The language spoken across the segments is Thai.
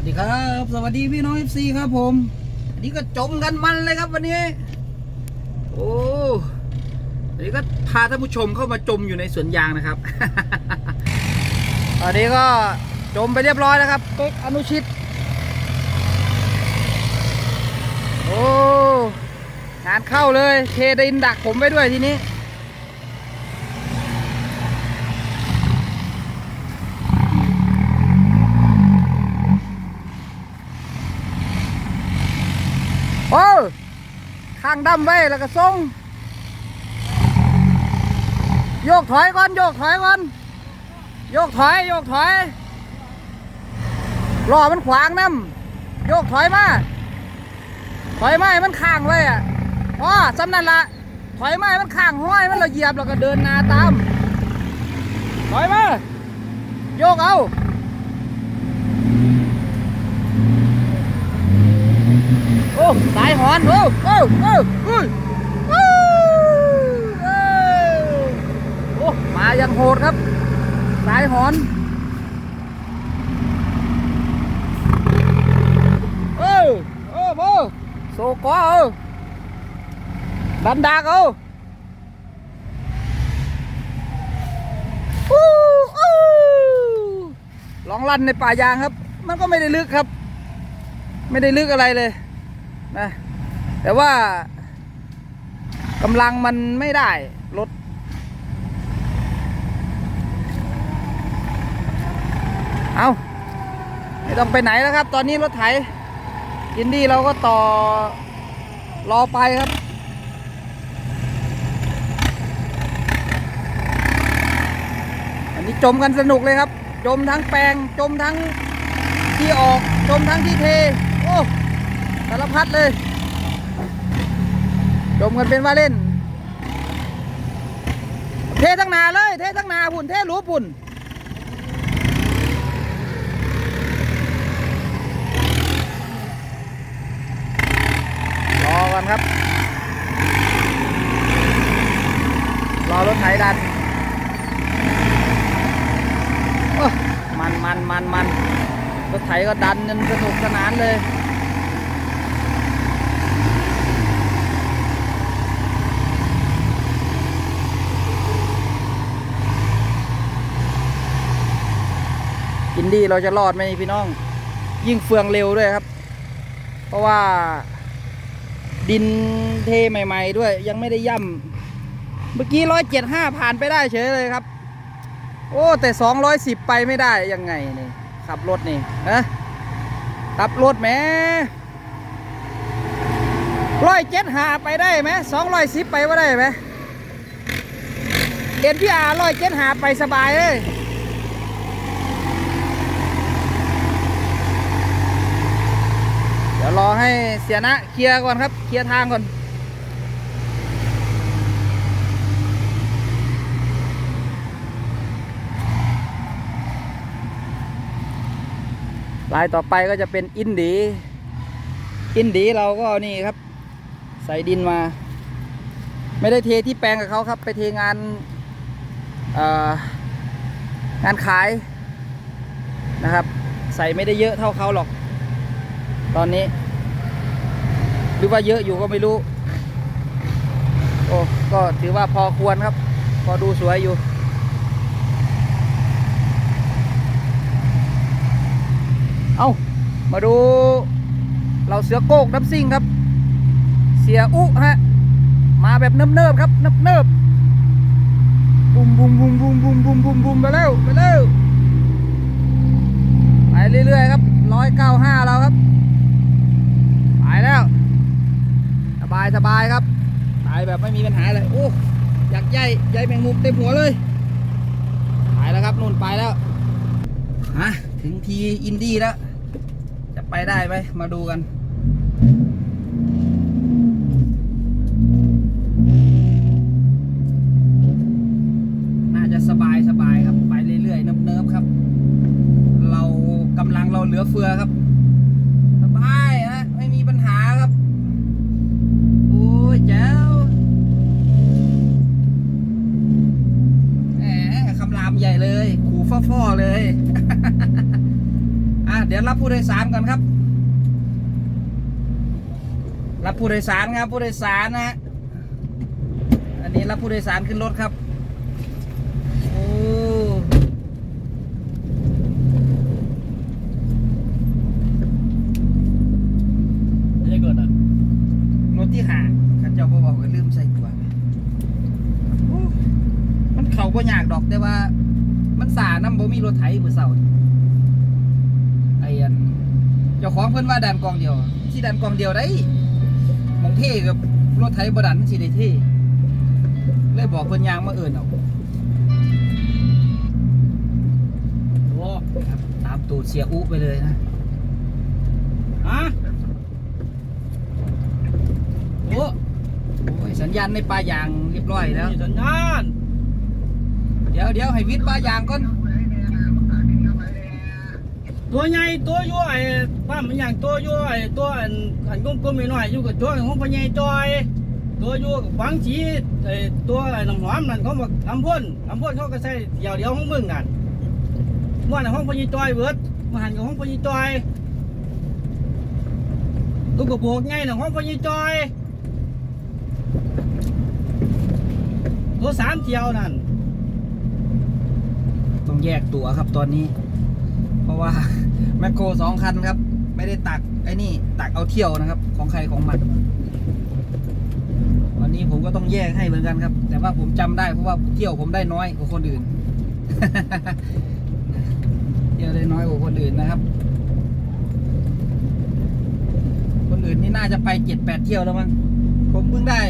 วัสดีครับ สวัสดีพี่น้องเอฟซีครับผมอันนี้ก็จมกันมันเลยครับวันนี้ โอ้อันนี้ก็พาท่านผู้ชมเข้ามาจมอยู่ในสวนยางนะครับ ตอนนี้ก็จมไปเรียบร้อยแล้วครับเป็กอนุชิต โอ้งานเข้าเลยเคดินดักผมไว้ด้วยทีนี้ โอ้ ข้างดำไว้แล้วก็ส่งโยกถอยก่อนโยกถอยก่อนโยกถอยโยกถอยรอมันขวางน้ำโยกถอยมาถอยไมาให้มันข้างไว้อะอ๋อสำนั่นละถอยไมาให้มันข้างห้อยมันเราเหยียบแล้วก็เดินนาตามถอยมาโยกเอา โอ้สายหอนโอ้โอ้โอ้โอ้โอ้โอ้โอ้มายังโหดครับ สายหอนเออเออโมโซกอเออดันดากเออลองลั่นในป่ายางครับ มันก็ไม่ได้ลึกครับ ไม่ได้ลึกอะไรเลย นะแต่ว่ากำลังมันไม่ได้รถเอาไม่ต้องไปไหนแล้วครับ ตอนนี้รถไถยินดีเราก็ต่อรอไปครับอันนี้จมกันสนุกเลยครับ จมทั้งแปลงจมทั้งที่ออก จมทั้งที่เท โอ้ สารพัดเลยจมกันเป็นว่าเล่น เททั้งนาเลย เททั้งนาพุ่น เทหรูพุ่นรอกันครับ รอรถไถดันมันมันมันมันรถไถก็ดันกันสนุกสนานเลย ดี้เราจะรอดไหมพี่น้อง ยิ่งเฟืองเร็วด้วยครับ เพราะว่า ดินเทใหม่ ๆ ด้วย ยังไม่ได้ย่ำเมื่อกี้ร้อยเจ็ดห้าผ่านไปได้เฉยเลยครับ โอ้แต่สองร้อยสิบไปไม่ได้ยังไงนี่ขับรถนี่ฮะขับรถแหมร้อยเจ็ดหาไปได้ไหมสองร้อยสิบไปว่าได้ไหมเอ็นพี่อาร์ร้อยเจ็ดหาไปสบายเลย เดี๋ยวรอให้เสียนะเคลียร์ก่อนครับเคลียร์ทางก่อนลายต่อไปก็จะเป็นอินดี อินดีเราก็นี่ครับ ใส่ดินมา ไม่ได้เทที่แปลงกับเขาครับ ไปเทงานงานขายนะครับ ใส่ไม่ได้เยอะเท่าเขาหรอก ตอนนี้ หรือว่าเยอะอยู่ก็ไม่รู้ โอ้ก็ถือว่าพอควรครับ พอดูสวยอยู่ เอามาดู เราเสือโกกน้ำซิ่งครับ เสียอุฮะ มาแบบเนิบๆครับเนิบๆบุมบุมบุมบุมบุมบุมบุมบุมไปเร็วไปเร็วไปเรื่อยๆครับร้อยเก้าห้าเราครับ ไปแล้วายสบายครับตายแบบไม่มีปัญหาเลยโอ้อยากใหญ่ใหญ่แมงมุมเต็มหัวเลยขายแล้วครับนู่นไปแล้วฮะถึงทีอินดี้แล้ว จะไปได้ไหมมาดูกัน น่าจะสบายสบายครับ ไปเรื่อยๆเนิบๆครับ เรากำลังเราเหลือเฟือครับ สบายฮะไม่มีปัญหาครับ โอ้ยแจ๋วแหมคำรามใหญ่เล ยขู่ฟ่อๆเลยอะเดี๋ยวยวรับผู้โดยสารก่อนครับ รับผู้โดยสารครับ ผู้โดยสารนะฮะอันนี้รับผู้โดยสารขึ้นรถครับโอ้ไม่ใช่เกิดอะรถที่หาข้าเจ้าบ่บอกก็ลืมใส่ตัวโอ้มันเข่าบ่ยากดอกแต่ว่า มันสาน้ำบ่มีรถไถมือเสานี่ไอ้อัน เจ้าของเพิ่นว่าดันกองเดียวที่ดันกองเดียวได้หมองเท่กับรถไถบ่ดันสิได้เท่เลยบอกเพิ่นยางมาเอิ้นเอาโอ้ครับตามตูดเสียอุไปเลยนะฮะโอ้โอ้ยสัญญาณในปลายางเรียบร้อยแล้วมีสัญญาณ เดี๋ยวเดี๋ยวให้วิทย์ปลายางก่อน ตัวใหญ่ตัวยั่วไอ้ป้ามันอย่างตัวยั่วไอ้ตัวอันอันกลมๆหน่อยอยู่กับตัวของพ่อใหญ่จอย ตัวยั่กับฝังสีไอ้ตัวไอ้น้ำหอมนั่นเขาบอกทำพ่นทำพ่นเขาก็ใส่เดียวเดียวของมึงนั่นเมื่อน่ะห้องพ่อใหญ่จอยเบิดมาหันกับห้องพ่อใหญ่จอยลูกกระโปงไงน่ะห้องพ่อใหญ่จอยตัวสามเที่ยวนั่นต้องแยกตัวครับตอนนี้ ราะว่าแมคโครสองคันครับ ไม่ได้ตักไอ้นี่ตักเอาเที่ยวนะครับ ของใครของมันวันนี้ผมก็ต้องแยกให้เหมือนกันครับ แต่ว่าผมจำได้เพราะว่าเที่ยวผมได้น้อยกว่าคนอื่นเที่ยวได้น้อยกว่าคนอื่นนะครับ คนอื่นนี่น่าจะไปเจ็ดแปดเที่ยวแล้วมั้งผมเพิ่งได้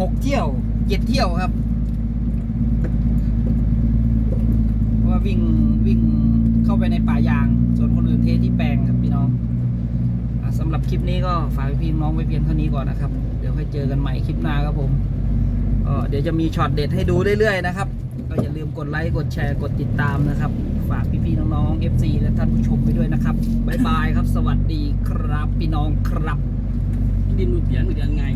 หกเที่ยวเจ็ดเที่ยวครับ เพราะ วิ่งวิ่งเข้าไปในป่ายาง ส่วนคนอื่นเทที่แปลงครับพี่น้องอาสำหรับคลิปนี้ก็ฝากพี่น้องไว้เพียงเท่านี้ก่อนนะครับ เดี๋ยวค่อยเจอกันใหม่คลิปหน้าครับผมเดี๋ยวจะมีช็อตเด็ดให้ดูเรื่อยๆนะครับ ก็อย่าลืมกดไลค์ กดแชร์ กดติดตามนะครับ ฝากพี่ๆน้องๆ FC และท่านผู้ชมไปด้วยนะครับบ๊ายบายครับ สวัสดีครับพี่น้องครับดินมันเปลี่ยนเหมือนกันไง